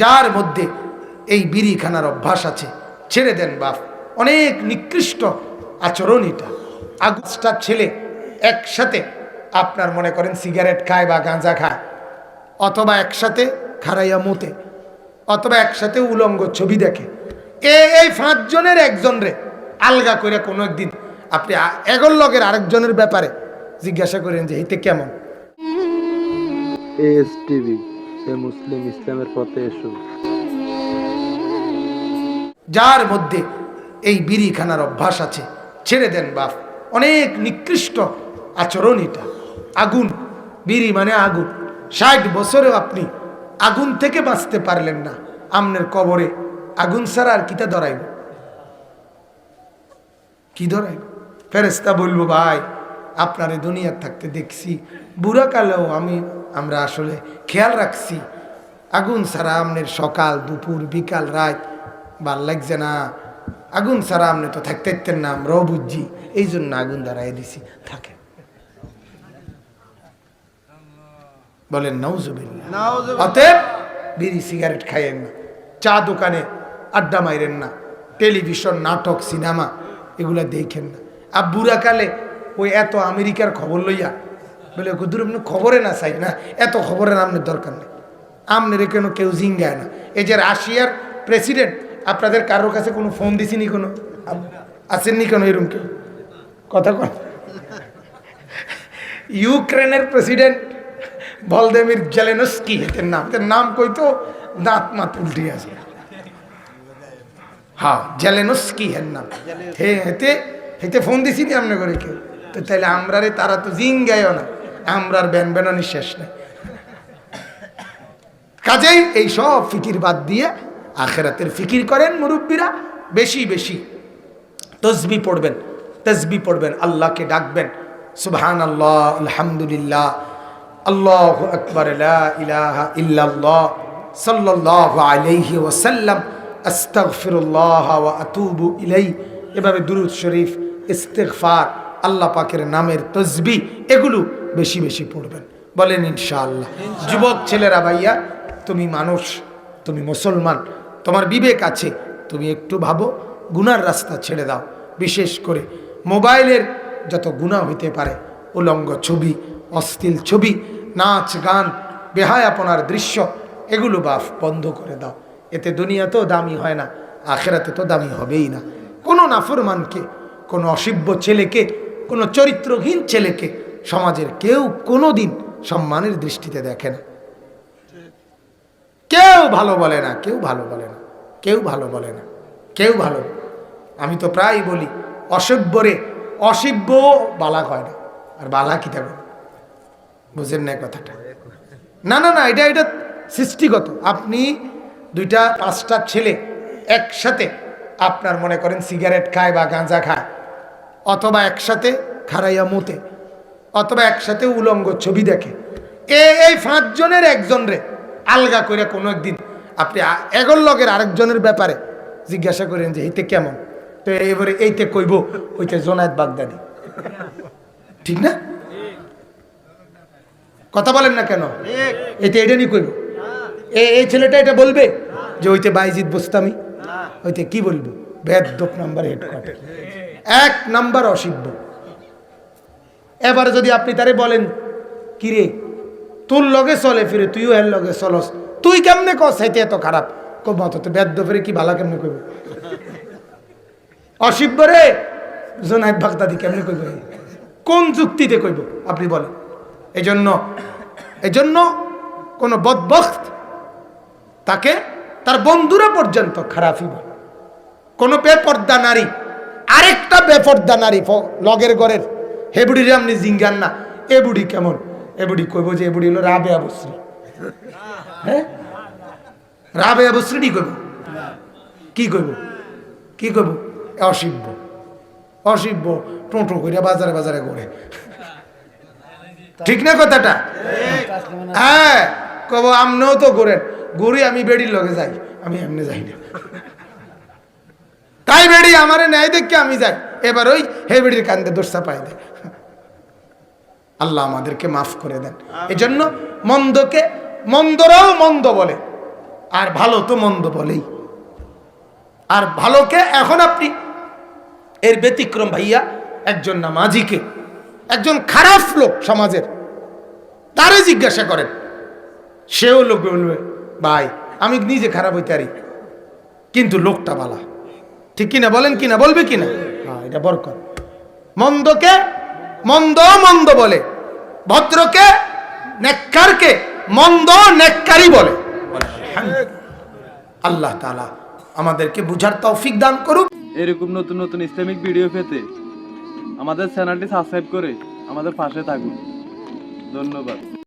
যার মধ্যে এই বিড়িখানার অভ্যাস আছে, ছেড়ে দেন বাপ। অনেক নিকৃষ্ট আচরণ এটা। আগস্টার ছেলে একসাথে আপনার মনে করেন সিগারেট খায় বা গাঁজা খায়, অথবা একসাথে খারাইয়া মতে, অথবা একসাথে উলঙ্গ ছবি দেখে। এ, এই পাঁচজনের একজন রে, আলগা করে কোনো একদিন আপনি এগোর লগের আরেকজনের ব্যাপারে জিজ্ঞাসা করেন যে, এতে কেমন? এস টিভি মুসলিম ইসলামের পথে এসো। যার মধ্যে এই বিড়িখানার অভ্যাস আছে, ছেড়ে দেন বাপ। অনেক নিকৃষ্ট আচরণ এটা। আগুন, বিড়ি মানে আগুন। ষাট বছরেও আপনি আগুন থেকে বাঁচতে পারলেন না। আমনের কবরে আগুন ছাড়া আর কিটা ধরাইব? কি ধরাইব? ফেরেস্তা বলব ভাই আপনার এই দুনিয়ার থাকতে দেখছি। বুড়া কালেও আমি আমরা আসলে খেয়াল রাখছি। আগুন ছাড়া আমনের সকাল দুপুর বিকাল রাত ভালো লাগছে না। আগুন ছাড়া আপনি তো থাকতে পারতেন না আমরাও বুঝছি। এই জন্য আগুন দাঁড়াই দিছি। থাকে। বলেন নৌজুবিল্লা অতএব বিড়ি সিগারেট খাইয়েন না। চা দোকানে আড্ডা মাইরেন না। টেলিভিশন নাটক সিনেমা এগুলা দেখেন না। আর বুড়াকালে ওই এত আমেরিকার খবর লইয়া বলে দূর আপনি খবরে না চাই না? এত খবরের আপনার দরকার নেই। আমনের কেন কেউ জিঙ্গায় না? এই যে রাশিয়ার প্রেসিডেন্ট, আপনাদের কারোর কাছে কোনো ফোন দিছিনি কোনো? আসেননি কেন এরকম কেউ? কথা কন। ইউক্রেনের প্রেসিডেন্ট ভলদেমির জেলেনস্কি হেতের নাম এদের নাম কইতো দাঁত মাত উল্টে আছে। হ্যাঁ জেলেনস্কি হের নাম। হে হেতে হেতে ফোন দিছি নি আপনি করে কেউ? তো তাহলে আমরা রে তারা তো জিং গায়ও না, আমরার ব্যান ব্যানানি শেষ নেই। কাজেই এই সব ফিকির বাদ দিয়ে আখেরাতের ফিকির করেন মুরব্বীরা, বেশি বেশি তসবি পড়বেন তসবি পড়বেন, আল্লাহকে ডাকবেন সুবহান আল্লাহ আলহামদুলিল্লাহ, আল্লাহ আকবর ইল্লাল্লাহ, সাল্লাল্লাহু আলাইহি ওয়া আতুবু ইলাই এভাবে দুরুদ শরীফ, ইস্তেগফার আল্লাহ পাকের নামের তসবি এগুলো বেশি বেশি পড়বেন। বলেন ইনশাআল্লাহ। যুবক ছেলেরা ভাইয়া, তুমি মানুষ, তুমি মুসলমান, তোমার বিবেক আছে, তুমি একটু ভাবো, গুনার রাস্তা ছেড়ে দাও। বিশেষ করে মোবাইলের যত গুণা হইতে পারে, উলঙ্গ ছবি, অশ্লীল ছবি, নাচ, গান, বেহায়াপনার দৃশ্য, এগুলো বাফ বন্ধ করে দাও। এতে দুনিয়াতেও দামি হয় না আখেরাতে তো দামি হবেই না। কোনো নাফরমানকে, কোনো অসভ্য ছেলেকে কোনো চরিত্রহীন ছেলেকে সমাজের কেউ কোনো দিন সম্মানের দৃষ্টিতে দেখে না। কেউ ভালো বলে না, কেউ ভালো বলে না, কেউ ভালো বলে না, কেউ ভালো আমি তো প্রায় বলি, অসভ্যরে অসভ্য বালা হয় না। আর বালা কি থাকবে বুঝেন না কথাটা। না না না, এটা এটা সৃষ্টিগত। আপনি দুইটা, পাঁচটা ছেলে একসাথে আপনার মনে করেন সিগারেট খায় বা গাঁজা খায় অথবা একসাথে খারাইয়া মতে, অথবা একসাথে উলঙ্গ ছবি দেখে। এ, এই পাঁচজনের একজন রে, আলগা করে কোনো একদিন আপনি এগোর লগের আরেকজনের ব্যাপারে জিজ্ঞাসা করেন যে, এইতে কেমন? তো এবারে এইতে কইব, ওইতে জোনায়ত বাগদাদি। ঠিক না? কথা বলেন না কেন? এতে এটা নি কইব এই ছেলেটা এটা বলবে যে, ওইতে বাইজিৎ বস্তামি, ওইতে কি বলব? বেদপ নাম্বার হেডকোয়ার্টার। এক নাম্বার অসিদ্ধ এবারে যদি আপনি তারে বলেন, কিরে, তোর লগে চলে ফিরে, তুইও এর লগে চলস, তুই কেমনে কস? সাইতে এত খারাপ। কব মত তো বেদ্য ফিরে কি ভালো কেমনে কইব? অসিব্য রে? জোনায়দ বাগদাদি কেমনে কইব কোন যুক্তিতে কইব? আপনি বলেন। এজন্য এজন্য কোন বদবখত তাকে তার বন্ধুরা পর্যন্ত খারাপই বলে। কোন বেপর্দা নারী আরেকটা বেপর্দা নারী লগের ঘরের। হে বুড়িরে আপনি জিঙ্গান না। এ বুড়ি কেমন? এ বুড়ি কইব যে এ বুড়ি হলো রাবে আবশ্রী হ্যাঁ? রাবে আবশ্রী কইব? কি কইব? কি কইব? অসিব্য। অসিব্য। টোটো করে বাজারে বাজারে ঘুরে। ঠিক না কথাটা? হ্যাঁ কব আমনেও তো ঘুরেন। ঘুরি আমি বেড়ির লগে যাই। আমি এমনি যাই না। আমারে ন্যায় দেখে আমি যাই। এবার ওই হে বেড়ির কান্দে দোষা পাই দেয়। আল্লাহ আমাদেরকে মাফ করে দেন। এজন্য মন্দকে মন্দরাও মন্দ বলে। আর ভালো তো মন্দ বলেই। আর ভালোকে এখন আপনি এর ব্যতিক্রম ভাইয়া একজন নামাজিকে একজন খারাপ লোক সমাজের তারে জিজ্ঞাসা করেন। সেও লোক বলবে ভাই আমি নিজে খারাপ হইতে পারি কিন্তু লোকটা বালা। ঠিক কিনা বলেন কিনা বলবে কিনা? হ্যাঁ এটা বরকত। মন্দকে মন্দ মন্দ বলে ভদ্রকে নেককারকে মন্দ নেককারই বলে। আল্লাহ তালা আমাদেরকে বুঝার তৌফিক দান করুক। এরকম নতুন নতুন ইসলামিক ভিডিও পেতে আমাদের চ্যানেলটি সাবস্ক্রাইব করে আমাদের পাশে থাকুন। ধন্যবাদ।